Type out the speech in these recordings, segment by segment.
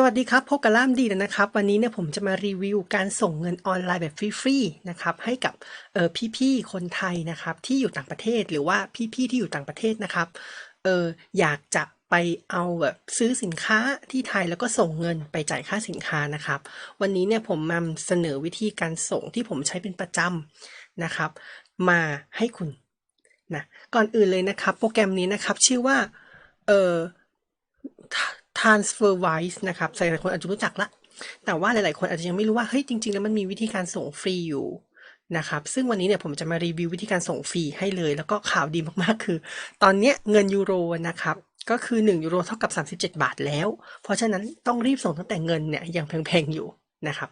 สวัสดีครับพบกับล่ามดีแล้วนะครับ วันนี้เนี่ยผมจะมารีวิวการส่งเงินออนไลน์แบบฟรีๆนะครับให้กับเออพี่ๆคนไทยนะครับที่อยู่ต่างประเทศหรือว่าพี่ๆที่อยู่ต่างประเทศนะครับเอออยากจะไปเอาแบบซื้อสินค้าที่ไทยแล้วก็ส่งเงินไปจ่ายค่าสินค้านะครับ วันนี้เนี่ยผมมาเสนอวิธีการส่งที่ผมใช้เป็นประจำนะครับ มาให้คุณนะก่อนอื่นเลยนะครับ โปรแกรมนี้นะครับชื่อว่าเออ TransferWise นะครับหลายๆคนอาจจะรู้จักละ แต่ว่าหลายๆ คนอาจจะยังไม่รู้ว่า เฮ้ย จริง ๆ แล้วมันมีวิธีการส่งฟรีอยู่นะครับ ซึ่งวันนี้เนี่ยผมจะมารีวิววิธีการส่งฟรีให้เลย แล้วก็ข่าวดีมากๆ คือ ตอนนี้เงินยูโรนะครับ ก็คือ 1 ยูโรเท่ากับ 37 บาทแล้ว เพราะฉะนั้นต้องรีบส่งตั้งแต่เงินเนี่ยยังแพงๆ อยู่นะครับ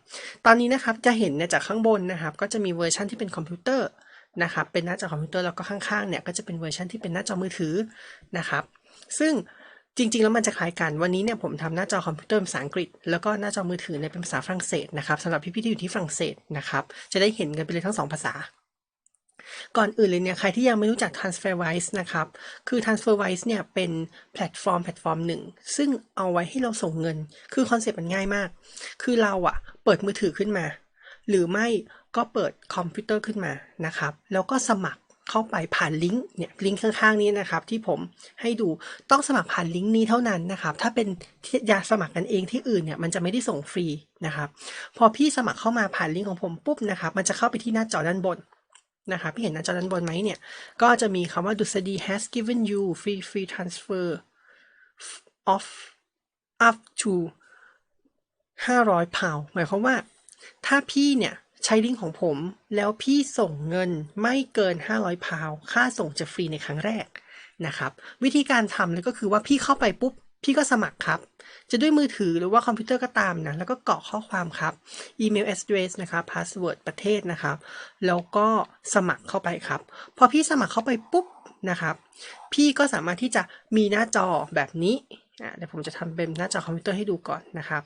ตอนนี้นะครับจะเห็นเนี่ยจากข้างบนนะครับ ก็จะมีเวอร์ชันที่เป็นคอมพิวเตอร์นะครับ เป็นหน้าจอคอมพิวเตอร์แล้วก็ข้างๆ เนี่ยก็จะเป็นเวอร์ชันที่เป็นหน้าจอมือถือนะครับ ซึ่ง จริงๆ แล้วมันจะคล้ายกัน วันนี้เนี่ยผมทำหน้าจอคอมพิวเตอร์ภาษาอังกฤษ แล้วก็หน้าจอมือถือเนี่ยเป็นภาษาฝรั่งเศสนะครับสำหรับพี่ๆที่อยู่ที่ฝรั่งเศสนะครับ จะได้เห็นกันไปเลยทั้งสองภาษา ก่อนอื่นเลยเนี่ย ใครที่ยังไม่รู้จัก TransferWise นะครับ คือ TransferWise เนี่ยเป็นแพลตฟอร์มแพลตฟอร์มหนึ่ง ซึ่งเอาไว้ให้เราส่งเงิน คือคอนเซ็ปต์มันง่ายมาก คือเราอะเปิดมือถือขึ้นมา หรือไม่ก็เปิดคอมพิวเตอร์ขึ้นมานะครับ แล้วก็สมัคร เข้าไปผ่านลิงก์เนี่ยลิงก์ข้างๆนี้นะครับ ที่ผมให้ดูต้องสมัครผ่านลิงก์นี้เท่านั้นนะครับ ถ้าเป็นที่ยาสมัครกันเองที่อื่นเนี่ยมันจะไม่ได้ส่งฟรีนะครับ พอพี่สมัครเข้ามาผ่านลิงก์ของผมปุ๊บนะครับ มันจะเข้าไปที่หน้าจอด้านบนนะครับพี่เห็นหน้าจอด้านบนไหมเนี่ยก็จะมีคำว่าดุษฎี has given you free free transfer of up to 500 pound หมายความว่า ถ้าพี่เนี่ย ใช้ลิงก์ของผม แล้วพี่ส่งเงินไม่เกิน 500 พาว ค่าส่งจะฟรีในครั้งแรกนะครับ วิธีการทำเลยก็คือว่าพี่เข้าไปปุ๊บ พี่ก็สมัครครับ จะด้วยมือถือหรือว่าคอมพิวเตอร์ก็ตามนะ แล้วก็กรอกข้อความครับ อีเมล address นะครับ password ประเทศนะครับ แล้วก็สมัครเข้าไปครับ พอพี่สมัครเข้าไปปุ๊บนะครับ พี่ก็สามารถที่จะมีหน้าจอแบบนี้เดี๋ยวผมจะทำเป็นหน้าจอคอมพิวเตอร์ให้ดูก่อนนะครับ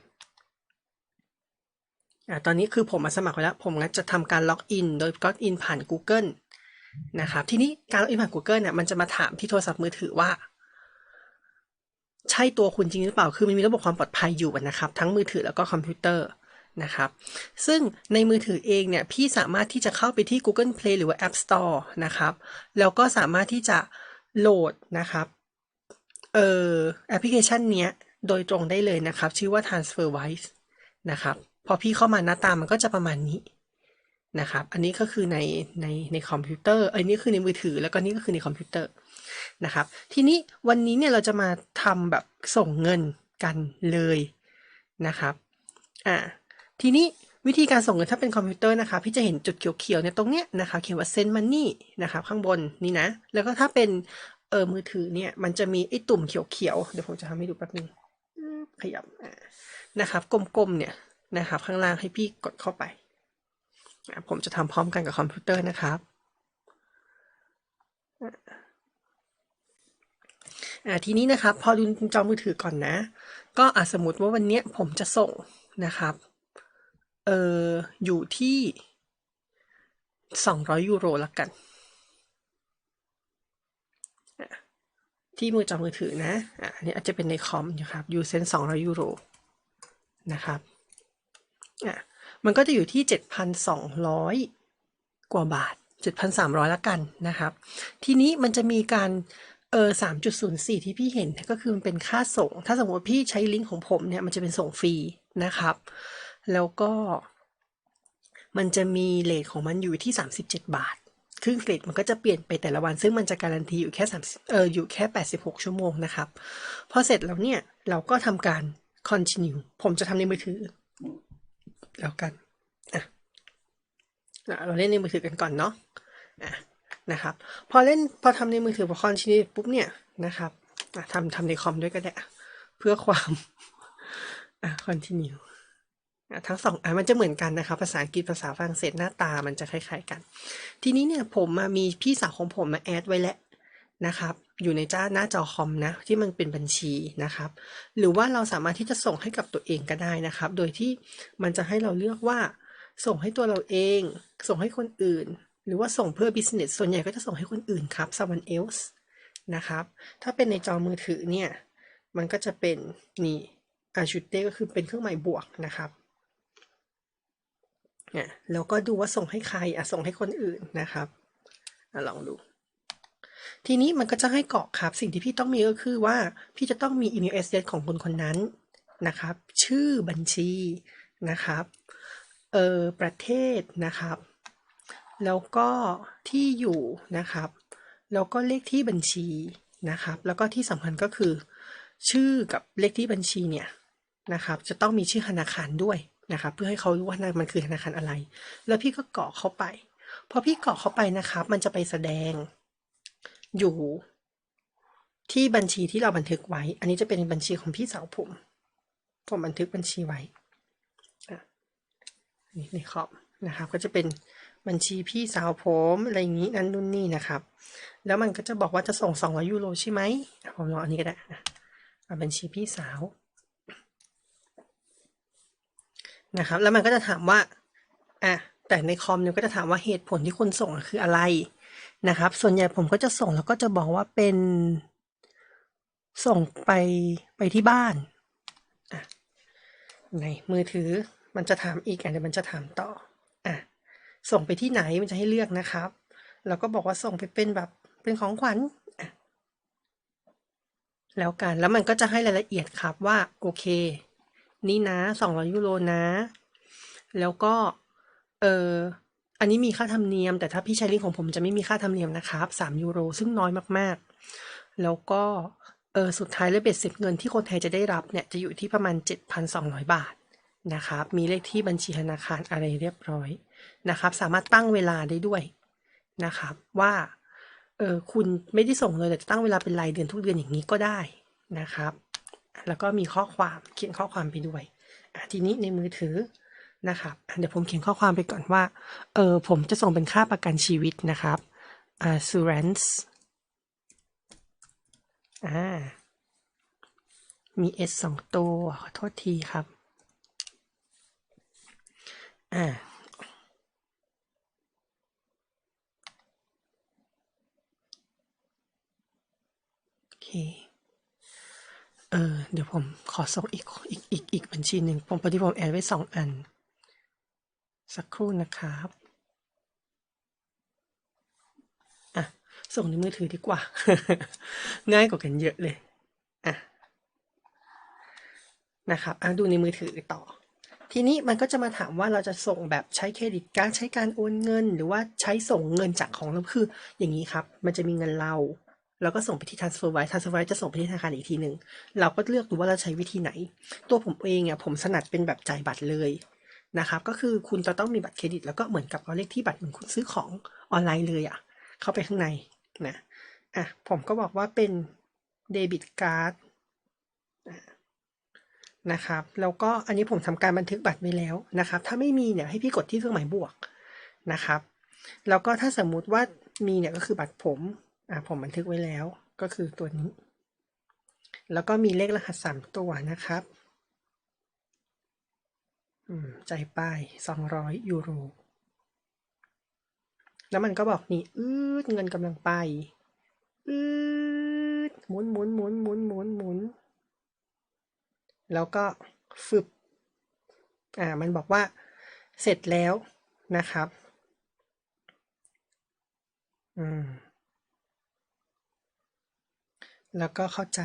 ตอนนี้คือผมมาสมัครไว้แล้ว ผมจะทำการล็อกอิน โดยล็อกอินผ่าน Google นะครับ ทีนี้การล็อกอินผ่าน Google เนี่ยมันจะมาถามที่โทรศัพท์มือถือว่า ใช่ตัวคุณจริงหรือเปล่า คือมันมีระบบความปลอดภัยอยู่นะครับ ทั้งมือถือแล้วก็คอมพิวเตอร์นะครับ ซึ่งในมือถือเองเนี่ยพี่สามารถที่จะเข้าไปที่ Google Play หรือว่า App Store นะครับ แล้วก็สามารถที่จะโหลดนะครับเอ่อแอปพลิเคชันนี้โดยตรงได้เลยนะครับ ชื่อว่า TransferWise นะครับ พอพี่เข้ามาหน้าตามันก็จะประมาณนี้นะครับ อันนี้ก็คือในในในคอมพิวเตอร์ อันนี้คือในมือถือ แล้วก็นี่ก็คือในคอมพิวเตอร์นะครับ ทีนี้วันนี้เนี่ยเราจะมาทำแบบส่งเงินกันเลยนะครับ อ่า ทีนี้วิธีการส่งเงินถ้าเป็นคอมพิวเตอร์นะคะ พี่จะเห็นจุดเขียวๆเนี่ยตรงเนี้ยนะคะ เขียนว่า send money นะครับข้างบนนี่นะ แล้วก็ถ้าเป็นเออมือถือเนี่ย มันจะมีไอ้ตุ่มเขียวๆ เดี๋ยวผมจะทำให้ดูแป๊บนึงขยับนะครับ กลมๆ เนี่ย นะครับ ข้างล่างให้พี่กดเข้าไป ผมจะทำพร้อมกันกับคอมพิวเตอร์นะครับทีนี้นะครับ พอดูจอมือถือก่อนนะ ก็อาสมมติว่าวันนี้ผมจะส่งนะครับ เอออยู่ที่สองร้อยยูโรละกัน ที่มือจอมือถือนะอันนี้อาจจะเป็นในคอมนะครับยูเซนสองร้อยยูโรนะครับ อะมันก็จะอยู่ที่เจ็ดพันสองร้อยกว่าบาทเจ็ดพันสามร้อยละกันนะครับ ทีนี้มันจะมีการเออสามจุดศูนย์สี่ที่พี่เห็นก็คือมันเป็นค่าส่ง ถ้าสมมติพี่ใช้ลิงก์ของผมเนี่ยมันจะเป็นส่งฟรีนะครับ แล้วก็มันจะมีเลทของมันอยู่ที่สามสิบเจ็ดบาท คือเลทมันก็จะเปลี่ยนไปแต่ละวัน ซึ่งมันจะการันตีอยู่แค่สามเอออยู่แค่แปดสิบหกชั่วโมงนะครับ พอเสร็จแล้วเนี่ย เราก็ทำการ continue ผมจะทำในมือถือ แล้วกันอะเราเล่นในมือถือกันก่อนเนาะอะนะครับ พอเล่นพอทำในมือถือพอคอนชินีปุ๊บเนี่ยนะครับทำทำในคอมด้วยก็ได้เพื่อความอะ continue ทั้งสองอะมันจะเหมือนกันนะครับภาษาอังกฤษภาษาฝรั่งเศสหน้าตามันจะคล้ายๆกัน ทีนี้เนี่ยผมมามีพี่สาวของผมมาแอดไว้แล้วนะครับ อยู่ในจ้าหน้าจอคอมนะที่มันเป็นบัญชีนะครับ หรือว่าเราสามารถที่จะส่งให้กับตัวเองก็ได้นะครับ โดยที่มันจะให้เราเลือกว่า ส่งให้ตัวเราเอง ส่งให้คนอื่น หรือว่าส่งเพื่อ business ส่วนใหญ่ก็จะส่งให้คนอื่นครับ someone else นะครับ ถ้าเป็นในจอมือถือเนี่ย มันก็จะเป็นนี่อาชุดเต้ก็คือเป็นเครื่องหมายบวกนะครับอะแล้วก็ดูว่าส่งให้ใครอะส่งให้คนอื่นนะครับอลองดู ทีนี้มันก็จะให้กรอกครับ สิ่งที่พี่ต้องมีก็คือว่า พี่จะต้องมีอีเมล address ของคนคนนั้นนะครับ ชื่อบัญชีนะครับเออประเทศนะครับ แล้วก็ที่อยู่นะครับ แล้วก็เลขที่บัญชีนะครับ แล้วก็ที่สำคัญก็คือ ชื่อกับเลขที่บัญชีเนี่ยนะครับ จะต้องมีชื่อธนาคารด้วยนะครับ เพื่อให้เขารู้ว่ามันคือธนาคารอะไร แล้วพี่ก็กรอกเข้าไปพอพี่กรอกเข้าไปนะครับ มันจะไปแสดง อยู่ที่บัญชีที่เราบันทึกไว้ อันนี้จะเป็นบัญชีของพี่สาวผม ผมบันทึกบัญชีไว้นี่ในคอมนะครับ ก็จะเป็นบัญชีพี่สาวผมอะไรอย่างนี้นั่นนู่นนี่นะครับ แล้วมันก็จะบอกว่าจะส่ง200ยูโรใช่ไหมผมลองอันนี้ก็ได้นะบัญชีพี่สาวนะครับ แล้วมันก็จะถามว่าอะแต่ในคอมเนี่ยก็จะถามว่าเหตุผลที่คุณส่งคืออะไร นะครับ ส่วนใหญ่ผมก็จะส่งแล้วก็จะบอกว่าเป็นส่งไปไปที่บ้านในมือถือมันจะถามอีกอันเดี๋ยวมันจะถามต่ออะส่งไปที่ไหนมันจะให้เลือกนะครับ แล้วก็บอกว่าส่งไปเป็นแบบเป็นของขวัญแล้วกันแล้วมันก็จะให้รายละเอียดครับว่าโอเค นี่นะสองร้อยยูโรนะ แล้วก็เออ อันนี้มีค่าธรรมเนียม แต่ถ้าพี่ใช้ลิงก์ของผมจะไม่มีค่าธรรมเนียมนะครับสามยูโรซึ่งน้อยมากๆ แล้วก็เออสุดท้ายแล้วเบ็ดเสร็จเงินที่คนไทยจะได้รับเนี่ยจะอยู่ที่ประมาณ 7,200 บาทนะครับ มีเลขที่บัญชีธนาคารอะไรเรียบร้อยนะครับ สามารถตั้งเวลาได้ด้วยนะครับว่าเออคุณไม่ได้ส่งเลยแต่จะตั้งเวลาเป็นรายเดือนทุกเดือนอย่างนี้ก็ได้นะครับ แล้วก็มีข้อความเขียนข้อความไปด้วยทีนี้ในมือถือ นะครับเดี๋ยวผมเขียนข้อความไปก่อนว่า เออผมจะส่งเป็นค่าประกันชีวิตนะครับ assurance อ่า มี S สองตัว ขอโทษทีครับ อ่าโอเคเออเดี๋ยวผมขอส่งอีกอีกอีกอีกบัญชีหนึ่งผมพอดีผมแอดไว้สองอัน สักครู่นะครับอะส่งในมือถือดีกว่า ง่ายกว่ากันเยอะเลยอะนะครับอะดูในมือถือต่อ ทีนี้มันก็จะมาถามว่าเราจะส่งแบบใช้เครดิตการดใช้การโอนเงิน หรือว่าใช้ส่งเงินจากของเราคือ อย่างนี้ครับ มันจะมีเงินเราแล้วก็ส่งไปที่ transfer ไว้ transfer ไว้จะส่งไปที่ธนาคารอีกทีหนึ่ง เราก็เลือกดูว่าเราใช้วิธีไหน ตัวผมเองเนี่ยผมถนัดเป็นแบบจ่ายบัตรเลย นะครับก็คือคุณจะต้องมีบัตรเครดิต แล้วก็เหมือนกับเอาเลขที่บัตรเหมือนคุณซื้อของออนไลน์เลยอะ่ะ เข้าไปข้างในนะอะผมก็บอกว่าเป็นเดบิตการ์ดนะครับแล้วก็อันนี้ผมทำการบันทึกบัตรไว้แล้วนะครับ ถ้าไม่มีเนี่ยให้พี่กดที่เครื่องหมายบวกนะครับแล้วก็ถ้าสมมุติว่ามีเนี่ยก็คือบัตรผมอะผมบันทึกไว้แล้วก็คือตัวนี้ แล้วก็มีเลขรหัสสามตัวนะครับ ใจป้ายสองร้อยยูโร แล้วมันก็บอกนี่อืดเงินกำลังไปอืดหมุนหมุนหมุนหมุนหมุนหมุน แล้วก็ฟึบอ่า มันบอกว่าเสร็จแล้วนะครับ อืม แล้วก็เข้าใจ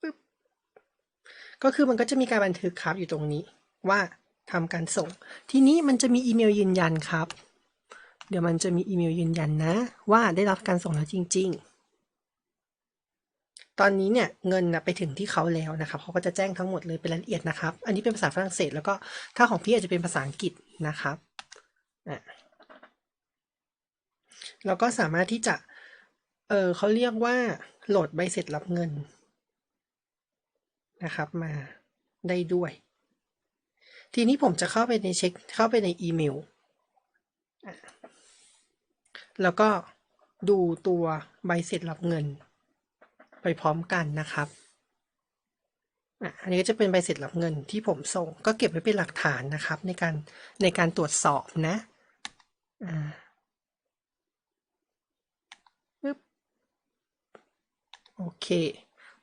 ปึ๊บ ก็คือมันก็จะมีการบันทึกครับอยู่ตรงนี้ว่าทำการส่ง ทีนี้มันจะมีอีเมลยืนยันครับ เดี๋ยวมันจะมีอีเมลยืนยันนะ ว่าได้รับการส่งแล้วจริง ๆ ตอนนี้เนี่ยเงินนะไปถึงที่เขาแล้วนะครับเขาก็จะแจ้งทั้งหมดเลยเป็นรายละเอียดนะครับ อันนี้เป็นภาษาฝรั่งเศส แล้วก็ถ้าของพี่อาจจะเป็นภาษาอังกฤษนะครับอะแล้วก็สามารถที่จะ เออเขาเรียกว่าโหลดใบเสร็จรับเงิน นะครับมาได้ด้วย ทีนี้ผมจะเข้าไปในเช็คเข้าไปในอีเมล แล้วก็ดูตัวใบเสร็จรับเงิน ไปพร้อมกันนะครับอะอันนี้ก็จะเป็นใบเสร็จรับเงินที่ผมส่ง ก็เก็บไว้เป็นหลักฐานนะครับในการในการตรวจสอบนะอ่าปึ๊บโอเค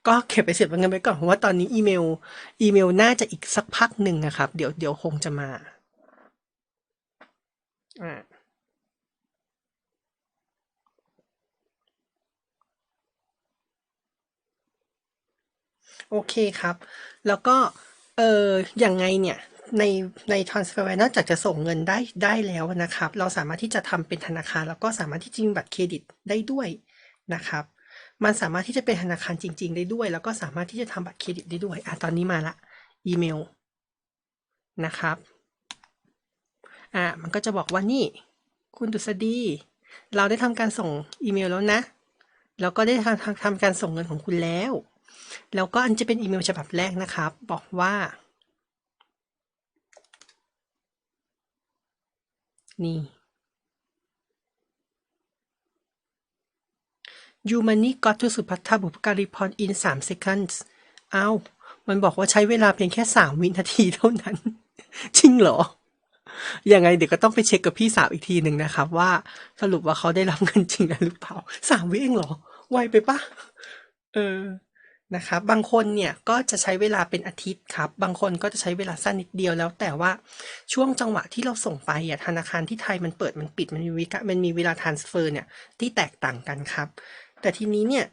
ก็เก็บไปเสร็จเงินไปก่อนเพราะว่าตอนนี้อีเมล อีเมลน่าจะอีกสักพักหนึ่งนะครับ เดี๋ยวเดี๋ยวคงจะมาอ่าโอเคครับ แล้วก็ เอออย่างไงเนี่ย ในใน transfer นอกจากจะส่งเงินได้ได้แล้วนะครับ เราสามารถที่จะทำเป็นธนาคาร แล้วก็สามารถที่จะมีบัตรเครดิตได้ด้วยนะครับ มันสามารถที่จะเป็นธนาคารจริง ๆ ได้ด้วย แล้วก็สามารถที่จะทำบัตรเครดิตได้ด้วยอะตอนนี้มาละอีเมลนะครับอะมันก็จะบอกว่านี่ คุณดุษฎีเราได้ทำการส่งอีเมลแล้วนะแล้วก็ได้ทำทำทำการส่งเงินของคุณแล้ว แล้วก็อันจะเป็นอีเมลฉบับแรกนะครับ บอกว่า นี่ You money got to สุภัททบุพการีพร in 3 seconds เอ้า มันบอกว่าใช้เวลาเพียงแค่3วินาทีเท่านั้น จริงเหรอ ยังไงเดี๋ยวก็ต้องไปเช็คกับพี่สาวอีกทีหนึ่งนะครับ ว่าสรุปว่าเขาได้รับเงินจริงหรือเปล่าสามวิเองเหรอ ไวไปปะเออนะครับบางคนเนี่ยก็จะใช้เวลาเป็นอาทิตย์ครับ บางคนก็จะใช้เวลาสั้นนิดเดียวแล้ว แต่ว่าช่วงจังหวะที่เราส่งไปอะธนาคารที่ไทยมันเปิดมันปิดมันมีวิกะมันมีเวลา transfer เนี่ยที่แตกต่างกันครับ แต่ทีนี้เนี่ย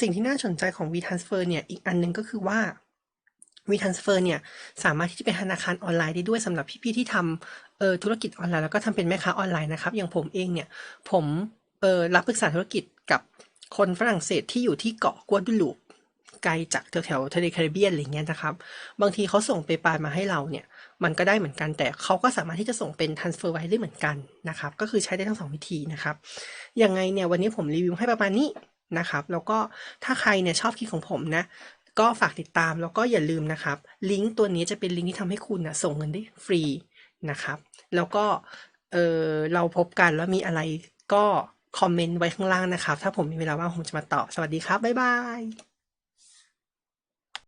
สิ่งที่น่าสนใจของ V-Transfer เนี่ยอีกอันหนึงก็คือว่า V-Transfer เนี่ยสามารถที่จะเป็นธนาคารออนไลน์ได้ด้วยสำหรับพี่ๆที่ทำเอ่อธุรกิจออนไลน์แล้วก็ทำเป็นแม่ค้าออนไลน์นะครับ อย่างผมเองเนี่ยผมเอ่อรับปรึกษาธุรกิจกับคนฝรั่งเศสที่อยู่ที่เกาะกัวดูลูปไกลจากแถวๆทะเลแคริบเบียนอะไรเงี้ยนะครับ บางทีเขาส่งเปปามาให้เราเนี่ย มันก็ได้เหมือนกันแต่เขาก็สามารถที่จะส่งเป็น transfer ไว้ได้เหมือนกันนะครับ ก็คือใช้ได้ทั้งสองวิธีนะครับ ยังไงเนี่ยวันนี้ผมรีวิวให้ประมาณนี้ นะครับ แล้วก็ถ้าใครเนี่ยชอบคลิปของผมนะ ก็ฝากติดตามแล้วก็อย่าลืมนะครับ ลิงก์ตัวนี้จะเป็นลิงก์ที่ทำให้คุณนะส่งเงินได้ฟรีนะครับ แล้วก็เออเราพบกันแล้วมีอะไรก็คอมเมนต์ไว้ข้างล่างนะครับ ถ้าผมมีเวลาว่างผมจะมาตอบ สวัสดีครับ บ๊ายบาย